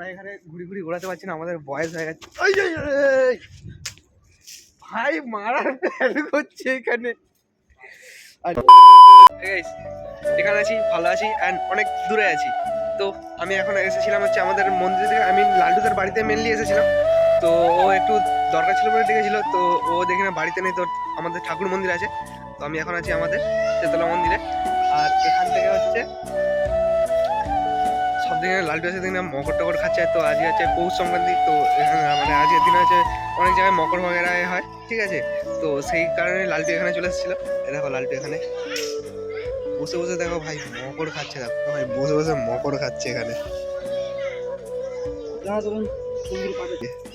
আমরা এখানে ঘুরি ঘুরি ঘোরাতে পারছি না আমাদের বয়স হয়ে গেছে। ভাই মারার প্ল্যান করছে এখানে। এখানে আছি ভালো আছি অ্যান্ড অনেক দূরে আছি। তো আমি এখন এসেছিলাম হচ্ছে আমাদের মন্দির থেকে আমি লাল্টুদের বাড়িতে মেনলি এসেছিলাম। তো ও একটু দরকার ছিল বলে ডেকেছিল তো ও দেখি না বাড়িতে নেই তো আমাদের ঠাকুর মন্দির আছে। তো আমি এখন আছি আমাদের তেতলা মন্দিরে। লালটু আছে দেখি না মকর টকর খাচ্ছে তো আজকে হচ্ছে পৌষ সংক্রান্তি তো এখানে মানে আজকের দিনে হচ্ছে অনেক জায়গায় মকর বগেরা হয় ঠিক আছে? তো সেই কারণে লালটু এখানে চলে এসেছিল। এই দেখো লালটু এখানে। বসে বসে দেখো ভাই মকর খাচ্ছে দেখো ভাই বসে বসে মকর খাচ্ছে এখানে।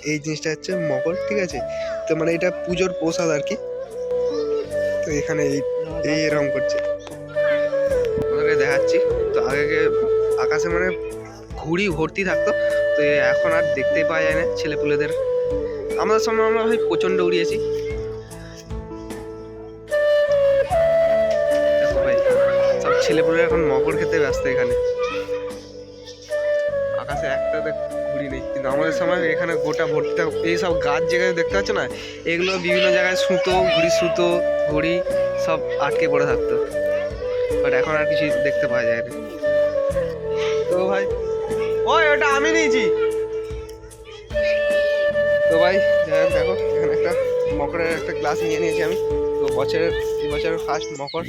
এই জিনিসটা হচ্ছে মকর ঠিক আছে? তো মানে এটা পুজোর প্রসাদ আর কি। তো এখানে এই এই এরকম করছে। ওদেরকে দেখাচ্ছি। তো আগে আকাশে মানে ঘুড়ি ভর্তি থাকতো, তো এখন আর দেখতেই পাওয়া যায় না ছেলেপুলেদের। আমাদের সময় আমরা ভাই প্রচণ্ড উড়িয়েছি সব ছেলেপুলে এখন মকর খেতে ব্যস্ত এখানে। আকাশে একটা ঘুড়ি নেই, কিন্তু আমাদের সময় এখানে গোটা ভর্তি থাক এই সব গাছ যেখানে দেখতে পাচ্ছ না, এগুলো বিভিন্ন জায়গায় সুতো, ঘুড়ি সুতো, ঘুড়ি সব আটকে পড়ে থাকতো। বাট এখন আর কিছু দেখতে পাওয়া যায় না তো ভাই ওই, ওটা আমি নিয়েছি। তো ভাই, যাই দেখো, এখানে একটা মকরের একটা গ্লাস নিয়ে নিয়েছি আমি। তো বছরের, এই বছরের ফার্স্ট মকর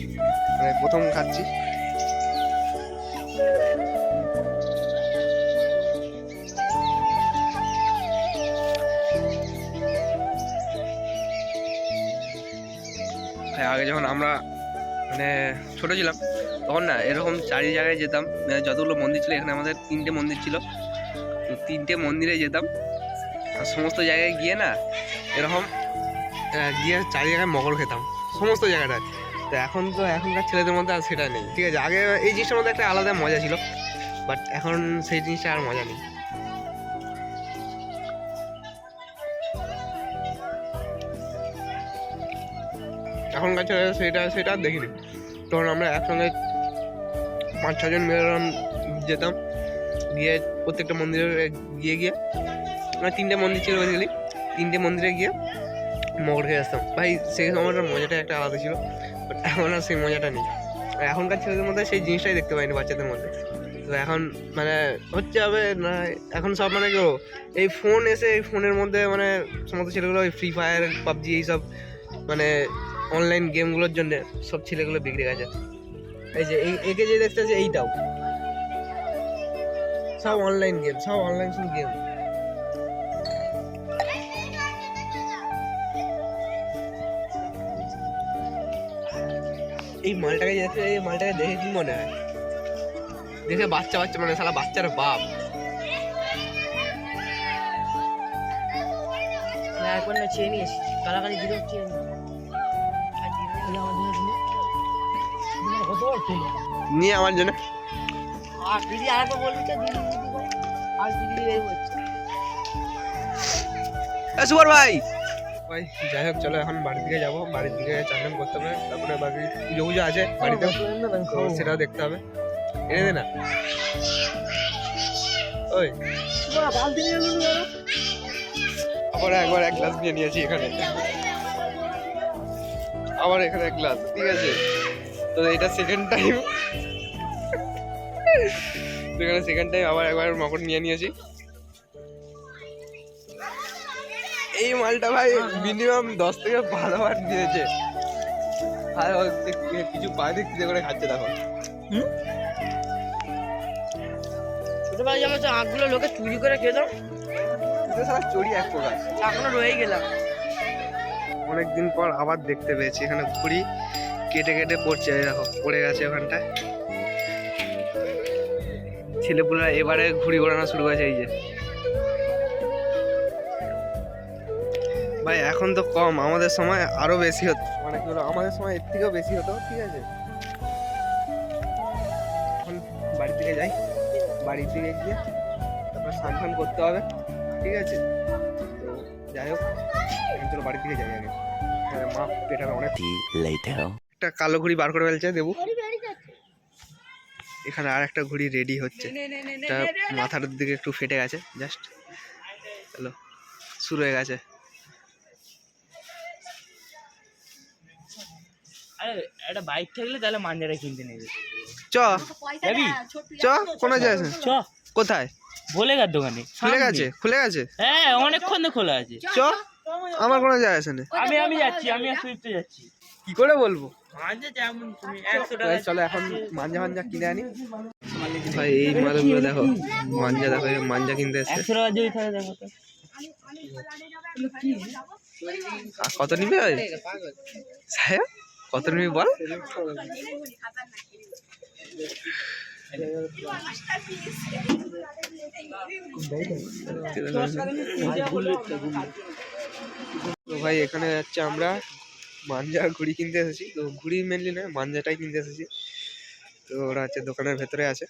মানে প্রথম খাচ্ছি। হ্যাঁ আগে যখন আমরা মানে ছোট ছিলাম তখন না, এরকম চারি জায়গায় যেতাম মানে যতগুলো মন্দির ছিল, এখানে আমাদের তিনটে মন্দির ছিল। তিনটে মন্দিরে যেতাম সমস্ত জায়গায় গিয়ে না, এরকম গিয়ে চারি জায়গায় মকর খেতাম। সমস্ত জায়গাটায়। তো এখন তো এখনকার ছেলেদের মধ্যে আর সেটা নেই। ঠিক আছে, আগে এই জিনিসটার মধ্যে একটা আলাদা মজা ছিল, বাট এখন সেই জিনিসটা আর মজা নেই। এখনকার ছেলে সেটা সেটা দেখিনি। তখন আমরা একসঙ্গে পাঁচ ছজন এরকম যেতাম। গিয়ে প্রত্যেকটা মন্দিরে গিয়ে গিয়ে মানে তিনটে মন্দির ছিল বেসিক্যালি তিনটে মন্দিরে গিয়ে মকর খেয়ে আসতাম। ভাই, সেই সময়টার মজাটা একটা আলাদা ছিল বাট এখন আর সেই মজাটা নেই। এখনকার ছেলেদের মধ্যে সেই জিনিসটাই দেখতে পাইনি বাচ্চাদের মধ্যে। তো এখন মানে হচ্ছে হবে না, এখন সব মানে কেউ এই ফোন এসে এই ফোনের মধ্যে মানে সমস্ত ছেলেগুলো ওই ফ্রি ফায়ার পাবজি এইসব মানে অনলাইন গেমগুলোর জন্য সব ছেলেগুলো বিগড়ে গেছে। এই যে, এই একে যে দেখতে আছে, এইটাও। সব অনলাইন গেম সব অনলাইন শুধু গেম এই মালটাকে দেখে এই মালটাকে দেখে কি মনে হয়? দেখে বাচ্চা বাচ্চা মানে সালা বাচ্চার বাপ। না, একবার না চেয়ে নিয়ে এসেছি। কালাকালি দিলেও চেয়ে নিয়ে আমার জন্য। আর দিদি আরেকবার বলবি তো দিদি দিদি করে আর দিদি এই হচ্ছে। এ, সুবর ভাই। ভাই যাই হোক চলো এখন বাড়ির দিকে যাব। বাড়ির দিকে চান করতে হবে। তারপরে বাকি পুজো পুজো আছে বাড়িতে তো সেটাও দেখতে হবে। এনে দে না। ওই। আবার একবার এক গ্লাস নিয়ে নিয়েছি এখানে। আবার এখানে এক গ্লাস ঠিক আছে। তো এটা সেকেন্ড টাইম এখানে সেকেন্ড টাইম আবার একবার মকর নিয়ে নিয়েছি। এই মালটা ভাই মিনিমাম দশ থেকে বারো বার দিয়েছে। আর কিছু পায়ে দেখতে করে খাচ্ছে দেখো। ছোটবেলায় যেমন তো আঁকগুলো লোকে চুরি করে এটা সারা চড়ি এক প্রকার। এখনও রয়ে গেলাম। অনেকদিন পর আবার দেখতে পেয়েছি এখানে ঘুড়ি কেটে কেটে পড়ছে দেখো পড়ে গেছে ওখানটায়। ছেলেপুলেরা এবারে ঘুড়ি ওড়ানো শুরু করেছে এই যে। ভাই এখন তো কম আমাদের সময় আরও বেশি হতো। মানে কি বলো আমাদের সময় এর থেকেও বেশি হতো ঠিক আছে? এখন বাড়ি থেকে যাই বাড়ি থেকে গিয়ে তারপর স্নান করতে হবে ঠিক আছে? তো যাই হোক এখন চলো বাড়ি থেকে যাই আগে। হ্যাঁ, মা পেটাবে অনেক. একটা কালো ঘুড়ি বার করে ফেলছে দেবু এখানে আর একটা ঘুড়ি রেডি হচ্ছে এটা মাথার দিকে একটু ফেটে গেছে জাস্ট হ্যালো শুরু হয়ে গেছে আরে একটা বাইক থাকলে তাহলে কিনতে নেবে চ চ কোনো যায় না। চ কোথায় দোকানে খুলে গেছে খুলে গেছে হ্যাঁ অনেকক্ষণ তো খোলা আছে চ আমার কোনো যায় আসে না আমি আমি যাচ্ছি আমি সুইফটে যাচ্ছি কি করে বলব চলো এখন মাঞ্জা মাঞ্জা কিনে আনি। ভাই এই মালগুলো দেখো মাঞ্জা দেখো মাঞ্জা কিনতে এসছে। একশো টাকা যদি থাকে দেখো আর কত নিবি? ভাই সায়া কত নিবি বল? তো ভাই এখানে যাচ্ছে আমরা। মাঞ্জা ঘুড়ি কিনতে এসেছি। তো ঘুড়ি মেনলি না মাঞ্জাটাই কিনতে এসেছি। তো ওরা হচ্ছে দোকানের ভেতরে আছে।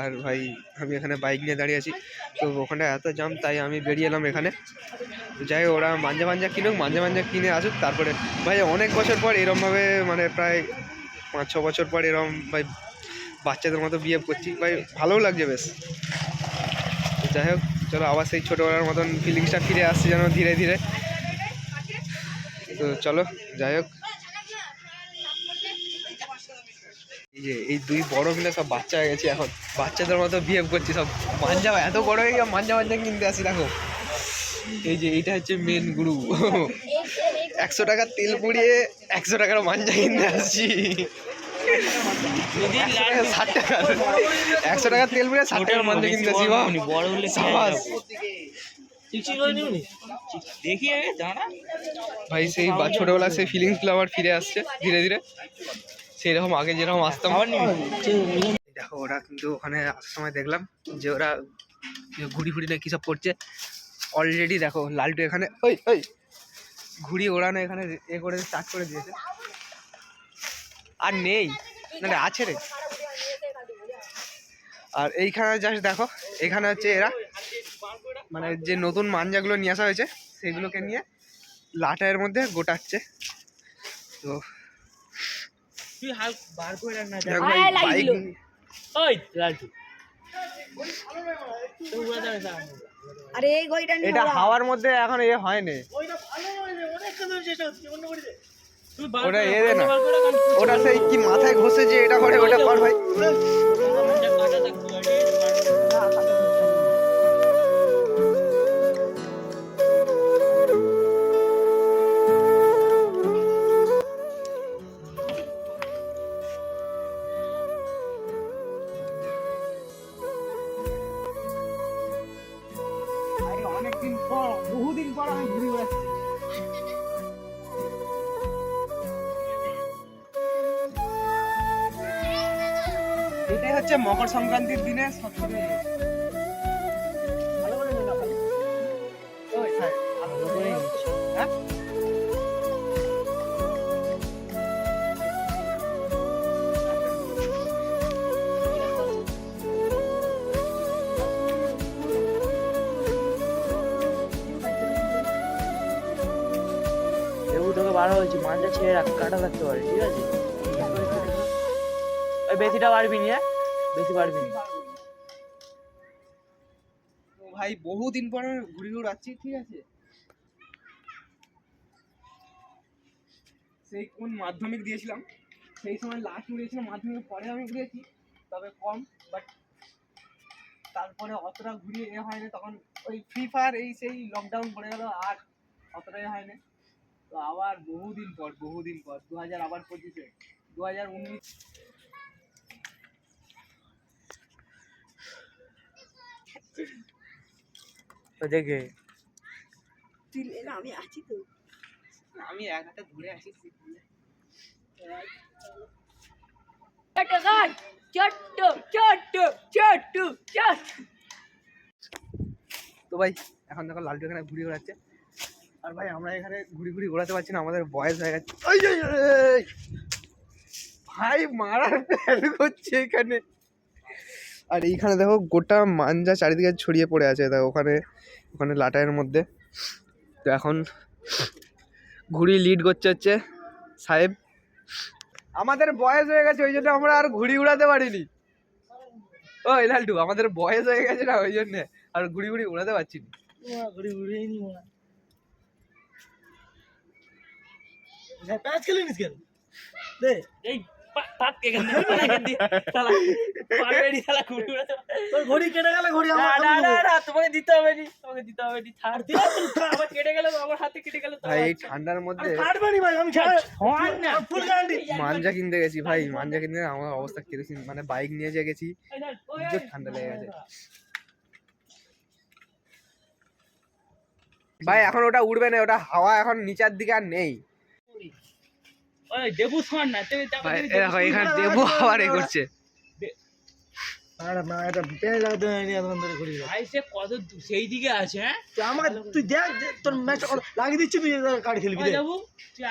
আর ভাই, আমি এখানে বাইক নিয়ে দাঁড়িয়ে আছি। তো ওখানে এত জাম তাই আমি বেরিয়ে এলাম এখানে। যাই ওরা মাঞ্জা মাঞ্জা কিনুক, মাঞ্জা মাঞ্জা কিনে আসুক, তারপরে ভাই অনেক বছর পর এরমভাবে মানে প্রায় পাঁচ ছ বছর পর এরম ভাই বাচ্চাদের মতো বিহেভ করছি। ভাই ভালোও লাগছে বেশ। যাই হোক চলো আবার সেই ছোটোবেলার মতন ফিলিংসটা ফিরে আসছে যেন ধীরে ধীরে। তো চলো যাই হোক। এই যে এই দুই বড় মিলে সব বাচ্চা হয়ে গেছে এখন। বাচ্চাদের মতো বিহেভ করছি সব। মাঞ্জা এত বড় হয়ে গিয়ে মাঞ্জা মাঞ্জা কিনতে আসি দেখো। এই যে এইটা হচ্ছে মেন গুরু একশো টাকার তেল পুড়িয়ে একশো টাকার মাঞ্জা কিনতে আসছি। ষাট টাকা একশো টাকার তেল পুড়িয়ে ষাট টাকার মাঞ্জা কিনতে বড় হলে সাবাস। ভাই সেই ছোটবেলার সেই ফিলিংসগুলো আবার ফিরে আসছে ধীরে ধীরে। সেই রকম আগে যেরকম আসতাম। দেখো ওরা কিন্তু ওখানে আসার সময় দেখলাম যে ওরা ঘুড়ি ফুড়ি না কী সব করছে। অলরেডি দেখো লালটু এখানে ওই ওই। ঘুড়ি ওড়ানো এখানে এ করে স্টার্ট করে দিয়েছে। আর নেই। না রে, আছে রে। আর এইখানে জাস্ট দেখো এখানে হচ্ছে এরা মানে যে নতুন মাঞ্জাগুলো নিয়ে আসা হয়েছে সেগুলোকে নিয়ে লাটায়ের মধ্যে গোটাচ্ছে। তো এটা হাওয়ার মধ্যে এখন এ হয়নি। ওটা এ দে না। ওটা সেই কি মাথায় ঘষে যে এটা করে ওটা কর ভাই অনেকদিন পর বহুদিন পর আমি ঘুরে বেড়াচ্ছি। হচ্ছে মকর সংক্রান্তির দিনে? লেবু তোকে বার হয়েছে মাঞ্জা ছেড়ে রাখ, কাটা থাকতে পারে, ঠিক আছে ওই বেশিটা পারবি নি বেশি পারবি। না ভাই, বহুদিন পর ঘুরে উড়াচ্ছি, ঠিক আছে? সেই কোন মাধ্যমিক দিয়েছিলাম, সেই সময় লাস্ট উড়িয়েছিলাম মাধ্যমিকের পরে আমি ঘুরেছি তবে কম বাট তারপরে অতটা ঘুরিয়ে এ হয়নি, তখন ওই ফ্রি ফায়ার এই সেই লকডাউন পড়ে গেল, আর অতটাই হয়নি। তো আবার বহুদিন পর বহুদিন পর দু হাজার আবার পঁচিশে দু হাজার উনিশ দেখে। আমি আছি তো। আমি এক হাতে চট্টগান চট্ট চট্ট চট্ট চট্ট তো ভাই এখন দেখো লালটু এখানে ঘুরি ঘোরাচ্ছে। আর ভাই আমরা এখানে ঘুরি ঘুরি ঘোরাতে পারছি না আমাদের বয়স হয়ে গেছে। ভাই মারার প্ল্যান করছে এখানে। আর এইখানে দেখো গোটা মাঞ্জা চারিদিকে ছড়িয়ে পড়ে আছে দেখো ওখানে ওখানে লাটাইয়ের মধ্যে। তো এখন ঘুড়ি লিড করছে হচ্ছে সাহেব। আমাদের বয়স হয়ে গেছে ওই জন্য আমরা আর ঘুড়ি উড়াতে পারিনি। ও লালটু আমাদের বয়স হয়ে গেছে না ওই জন্য আর ঘুড়ি ঘুড়ি উড়াতে পারছি না। মা প্যাচ খেলিনিস কেন? দে। এই পাত কে গেল শালা পারবেনি শালা ঘুরে তোর ঘড়ি কেটে গেলে ঘড়ি আমার না না না তোমাকে দিতে হবে নি তোমাকে দিতে হবে নি ছাড় দিয়ে আমার কেটে গেল আমার হাতে কেটে গেল ভাই এই ঠান্ডার মধ্যে আরে কাটবে নি ভাই আমি ছাড়। হয় না। ফুল গ্যারান্টি মাঞ্জা কিনতে গেছি ভাই মাঞ্জা কিনতে আমার অবস্থা কেরোসিন মানে বাইক নিয়ে যে গেছি ঠান্ডা লেগে গেছে। ভাই এখন ওটা উড়বে না ওটা হাওয়া এখন নিচের দিকে আর নেই। দেবু শোন না এখানে দেবো আবার এ করছে। সেই দিকে আছে হ্যাঁ? তুই আমার দেখ তোর ম্যাচ লাগিয়ে দিচ্ছি তুই কার্ড খেলবি দেবু তুই।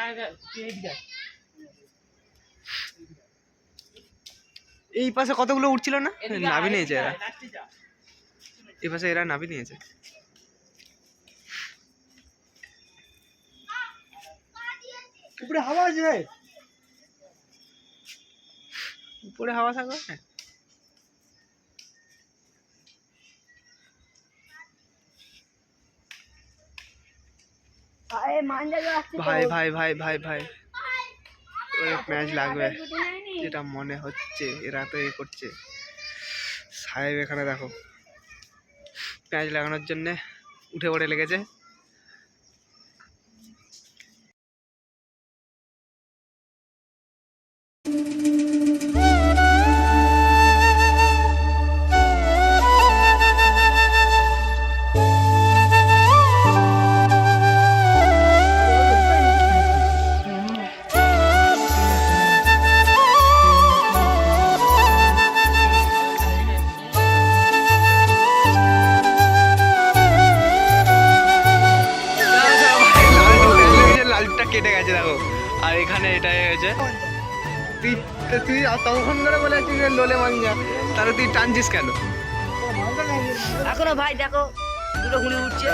এই পাশে কতগুলো উঠছিল না? নাবি নিয়েছে এরা। এই পাশে এরা নাবি নিয়েছে। উপরে হাওয়া আছে ভাই। উপরে হাওয়া থাকবে হ্যাঁ। ভাই ভাই ভাই ভাই ভাই ওই ম্যাচ লাগবে। যেটা মনে হচ্ছে এরা তো এ করছে। সাহেব এখানে দেখো। প্যাঁচ লাগানোর জন্যে উঠে পড়ে লেগেছে। মাঞ্জা তাহলে তুই টানছিস কেন? এখনও ভাই দেখো দুটো উঠছে।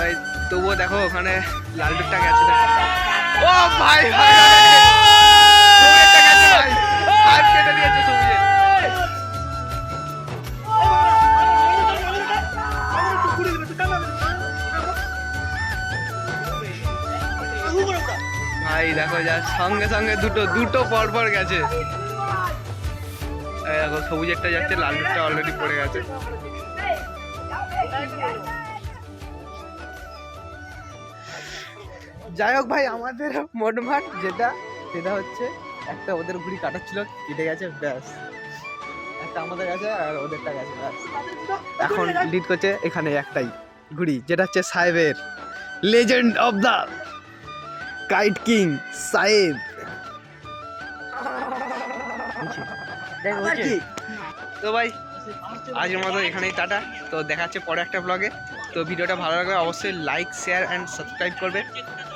তবুও দেখো ওখানে লালটুকটা গেছে। ও ভাই ভাই দেখো যা সঙ্গে সঙ্গে দুটো দুটো পর পর গেছে। দেখো সবুজেরটা যাচ্ছে লালটুকটা অলরেডি পড়ে গেছে। যাই হোক ভাই, আমাদের মোটমাট যেটা, সেটা হচ্ছে একটা ওদের ঘুড়ি কাটাচ্ছিল কেটে গেছে, ব্যাস। একটা আমাদের গেছে আর ওদেরটা গেছে, ব্যাস। এখন লিড করছে এখানে একটাই ঘুড়ি, যেটা হচ্ছে সাহেবের। Legend of the kite king সাহেব। তো ভাই আজকের মতো এখানেই টাটা। তো দেখা দেখাচ্ছে পরে একটা ব্লগে তো ভিডিওটা ভালো লাগলে অবশ্যই লাইক শেয়ার অ্যান্ড সাবস্ক্রাইব করবে।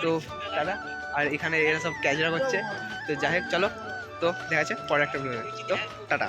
তো টাটা। আর এখানে এরা সব ক্যাজরা করছে তো যাই হোক চলো। তো দেখা যাচ্ছে পরে একটা ব্লগে তো টাটা।